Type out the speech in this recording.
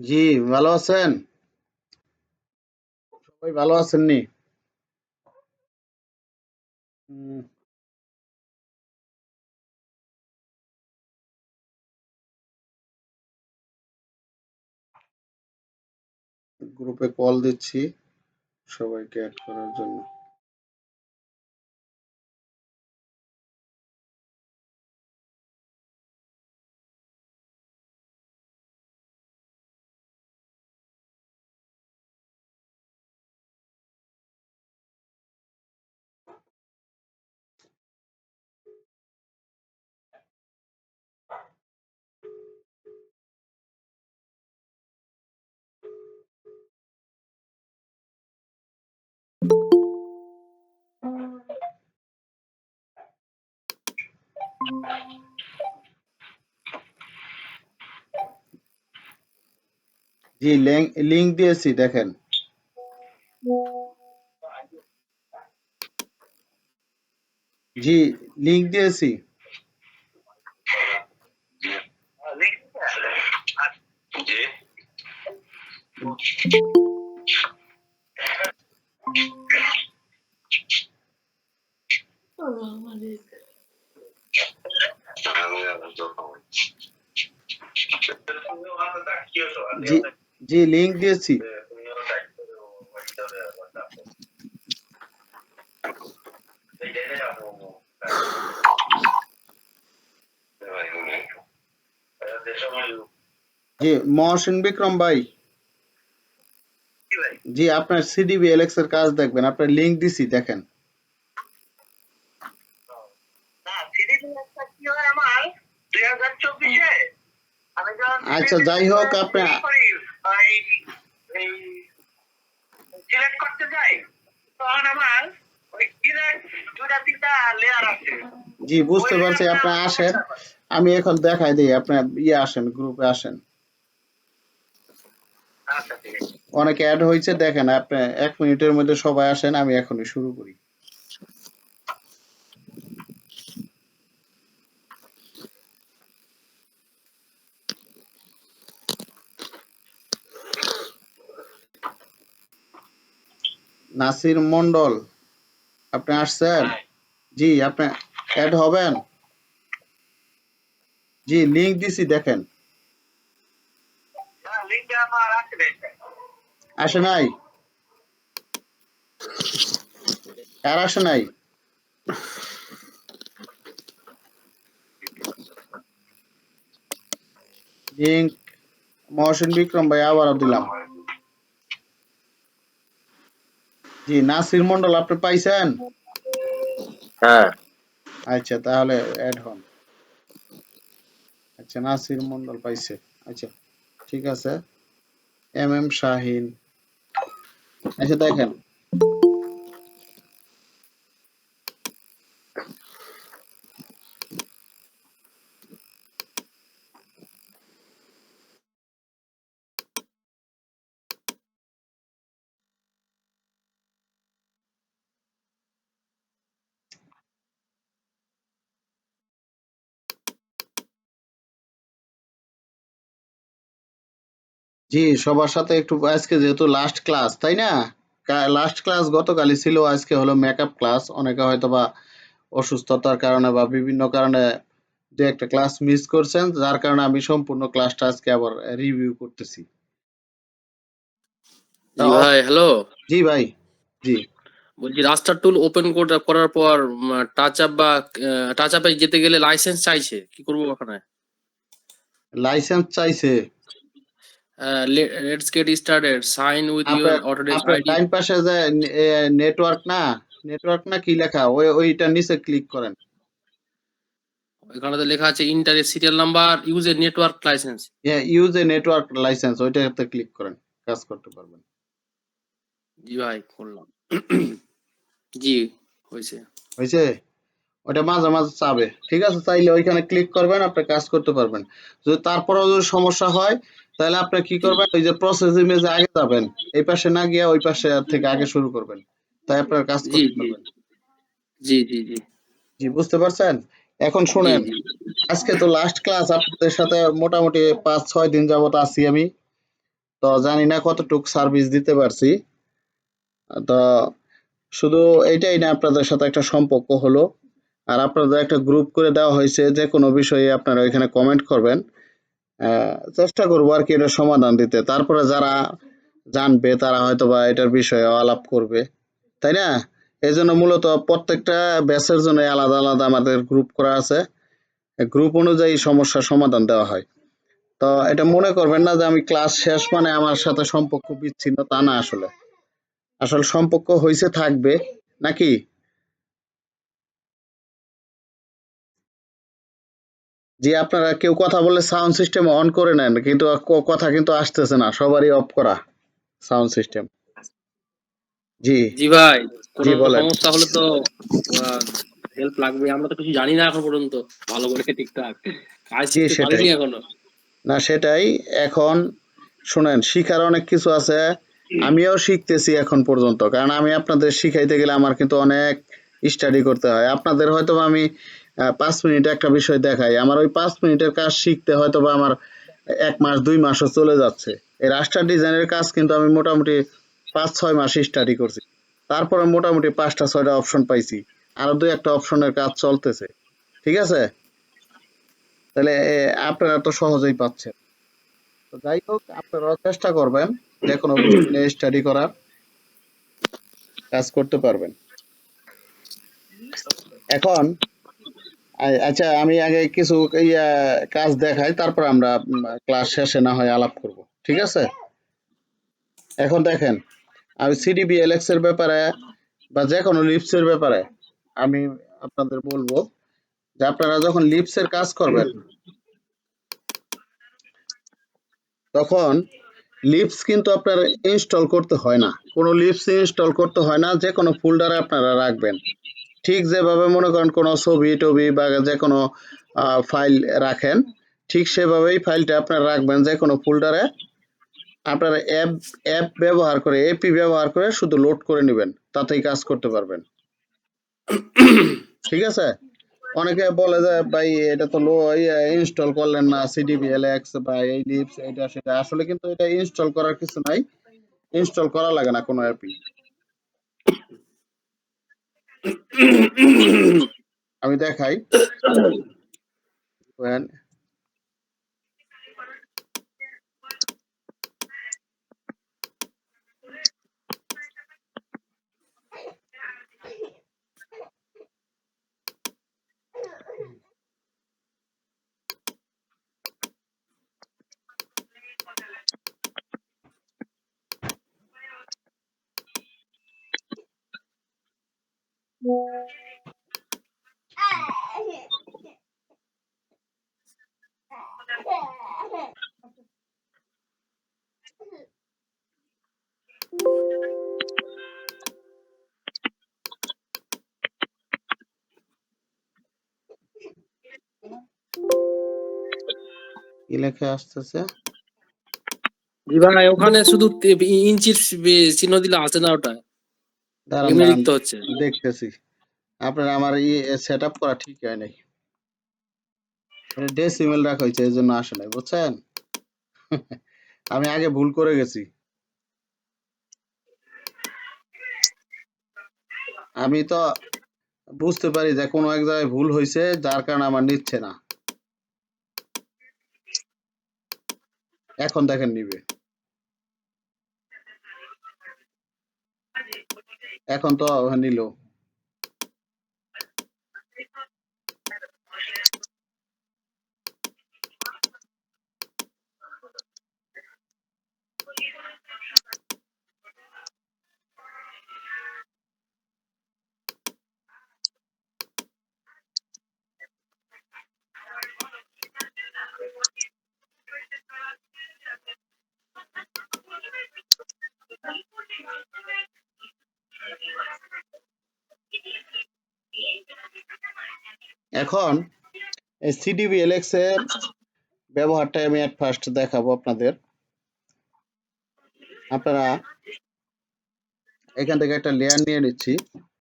জি, ভালো আছেন? সবাই ভালো আছেননি? হুম। গ্রুপে কল দিচ্ছি সবাইকে অ্যাড করার জন্য। জি, লেং লিংক দিয়েছি দেখেন। জি, লিংক দিয়েছি। জি, জি লিংক দিয়েছি। জি, মহসিন বিক্রম ভাই। জি, আপনার সিডিবি এলএক্স এর কাজ দেখবেন। আপনার লিংক দিছি দেখেন। আচ্ছা যাই হোক আপনি সিলেক্ট করতে যাই তখন আমার জি বুঝতে পারছি আপনি আসেন। আমি এখন দেখাই দিই আপনার ইয়ে আসেন গ্রুপে আসেন। আচ্ছা অনেকে অ্যাড হয়েছে দেখেন আপনি এক মিনিটের মধ্যে সবাই আসেন আমি এখনই শুরু করি। নাসির মন্ডল আপনি আসছেন? জি আপনি অ্যাড হবেন? জি লিংক দিছি দেখেন। হ্যাঁ আসে নাই? আর আসে নাই? লিংক মহসিন বিক্রম ভাই আবারও দিলাম। জি নাসির মন্ডল আপনি পাইছেন? হ্যাঁ। আচ্ছা তাহলে অ্যাড হন। আচ্ছা নাসির মন্ডল পাইছে। আচ্ছা ঠিক আছে। M M Shahin. আচ্ছা দেখেন জি সবার সাথে একটু আজকে যেহেতু লাস্ট ক্লাস তাই না? লাস্ট ক্লাস গতকালই ছিল আজকে হলো মেকআপ ক্লাস অনেকে হয়তো বা অসুস্থতার কারণে বা বিভিন্ন কারণে দু একটা ক্লাস মিস করছেন যার কারণে আমি সম্পূর্ণ ক্লাসটা আজকে আবার রিভিউ করতেছি। ভাই হ্যালো জি ভাই জি। বলছি রাস্টার টুল ওপেন করার পর টাচ আপ বা টাচ আপে যেতে গেলে লাইসেন্স চাইছে কি করব ওখানে? লাইসেন্স চাইছে? Let's get started sign with আপনার অটোডেস্ক আইডি ডাইন পাশে যে নেটওয়ার্ক না নেটওয়ার্ক না কি লেখা? ওই ওইটার নিচে ক্লিক করেন। এখানে তো লেখা আছে enter serial number use a network license হ্যাঁ ইউজ এ নেটওয়ার্ক লাইসেন্স ওইটাতে ক্লিক করেন। কাজ করতে পারবেন। জি ভাই করলাম। জি হয়েছে। হয়েছে? ওটা মাঝে মাঝে চাবে। ঠিক আছে? চাইলে ওইখানে ক্লিক করবেন আপনি কাজ করতে পারবেন। যদি তারপরেও যদি সমস্যা হয় তাহলে আপনি কি করবেন? ওই যে প্রসেস ইমেজে আগে যাবেন। এই পাশে না গিয়ে ওই পাশে থেকে আগে শুরু করবেন। তাই আপনার কাজ জি করতে পারবেন। জি জি জি। জি বুঝতে পারছেন? এখন শুনেন আজকে তো লাস্ট ক্লাস আপনাদের সাথে মোটামুটি পাঁচ ছয় দিন যাবত আছি আমি। তো জানি না কতটুক সার্ভিস দিতে পারছি। তো শুধু এইটাই না আপনাদের সাথে একটা সম্পর্ক হলো। আর আপনাদের একটা গ্রুপ করে দেওয়া হয়েছে, যে কোনো বিষয়ে আপনারা এখানে কমেন্ট করবেন। চেষ্টা করব আর কি এটা সমাধান দিতে। তারপরে যারা জানবে, তারা হয়তো বা এটার বিষয়ে আলাপ করবে। তাই না? এই জন্য মূলত প্রত্যেকটা ব্যাচের জন্য আলাদা আলাদা আমাদের গ্রুপ করা আছে। গ্রুপ অনুযায়ী সমস্যার সমাধান দেওয়া হয়। তো এটা মনে করবেন না যে আমি ক্লাস শেষ মানে আমার সাথে সম্পর্ক বিচ্ছিন্ন, তা না আসলে। আসলে সম্পর্ক হয়েছে থাকবে, নাকি? জি আপনারা কেউ কথা বললে সাউন্ড সিস্টেম অন করে নেন কিন্তু কথা কিন্তু আসতেছে না সবারই অফ করা সাউন্ড সিস্টেম জি। জি ভাই জি, বলেন। সমস্যা হলে তো হেল্প লাগবে আমরা তো কিছু জানি না এখন পর্যন্ত ভালো করে ঠিকঠাক। কাজ সেটাই। এখনও। না সেটাই। এখন শুনেন শিখার অনেক কিছু আছে আমিও শিখতেছি এখন পর্যন্ত কারণ আমি আপনাদের শিখাইতে গেলে আমার কিন্তু অনেক স্টাডি করতে হয়। আপনাদের হয়তো আমি পাঁচ মিনিট একটা বিষয় দেখাই। আমার ওই পাঁচ মিনিটের কাজ শিখতে হয়তো বা আমার এক মাস, দুই মাসও চলে যাচ্ছে। এই রাস্টার ডিজাইনের কাজ কিন্তু আমি মোটামুটি পাঁচ, ছয় মাস স্টাডি করছি। তারপরে মোটামুটি পাঁচটা, ছয়টা অপশন পাইছি। আরও দুই একটা অপশনের কাজ চলতেছে। ঠিক আছে? তাহলে আপনারা তো সহজেই পাচ্ছেন। তো যাই হোক, আপনারাও চেষ্টা করবেন যে কোনো স্টাডি করার। কাজ করতে পারবেন। এখন আচ্ছা আমি আগে কিছু ইয়া কাজ দেখাই, তারপর আমরা ক্লাস শেষে না হয় আলাপ করব। ঠিক আছে? এখন দেখেন, আমি সিডিবি এলএক্স এর ব্যাপারে বা যে কোনো লিপস এর ব্যাপারে আমি আপনাদের বলব যে আপনারা যখন লিপস এর কাজ করবেন, তখন লিপস কিন্তু আপনার ইনস্টল করতে হয় না। কোনো লিপস ইনস্টল করতে হয় না যে কোনো ফোল্ডারে আপনারা রাখবেন। ঠিক যেভাবে মনে করেন কোনো ছবি টবি বা যে কোনো ফাইল রাখেন, ঠিক সেভাবেই ফাইলটা আপনারা রাখবেন যে কোনো ফোল্ডারে আপনারা অ্যাপ অ্যাপ ব্যবহার করে এপি ব্যবহার করে শুধু লোড করে নেবেন, তাতেই কাজ করতে পারবেন। ঠিক আছে? অনেকে বলে যে, ভাই, এটা তো লো ইনস্টল করলেন না সিডিবি এলএক্স বা এই লিপস এটা সেটা। আসলে কিন্তু এটা ইনস্টল করার কিছু নাই। ইনস্টল করা লাগে না কোনো অ্যাপই আমি দেখাই। লেখা আসতেছে। জি ভাই ওখানে শুধু ইঞ্চির চিহ্ন দিলে আসে না ওটা। এমনি লিখতে হচ্ছে। দেখতেছি। আপনার আমার সেট আপ করা ঠিক হয় নাই। ডেসিমেল রাখা হয়েছে এই জন্য আসে নাই বুঝছেন? আমি আগে ভুল করে গেছি। আমি তো বুঝতে পারি যে কোনো এক জায়গায় ভুল হয়েছে যার কারণে আমার নিচ্ছে না। এখন দেখেন নিবে। এখন তো নিল। এখন এই সিডিবি এলএক্স এর ব্যবহারটা আমি এট ফার্স্ট দেখাবো আপনাদের। আপনারা এখান থেকে একটা লেয়ার নিয়ে নিচ্ছি।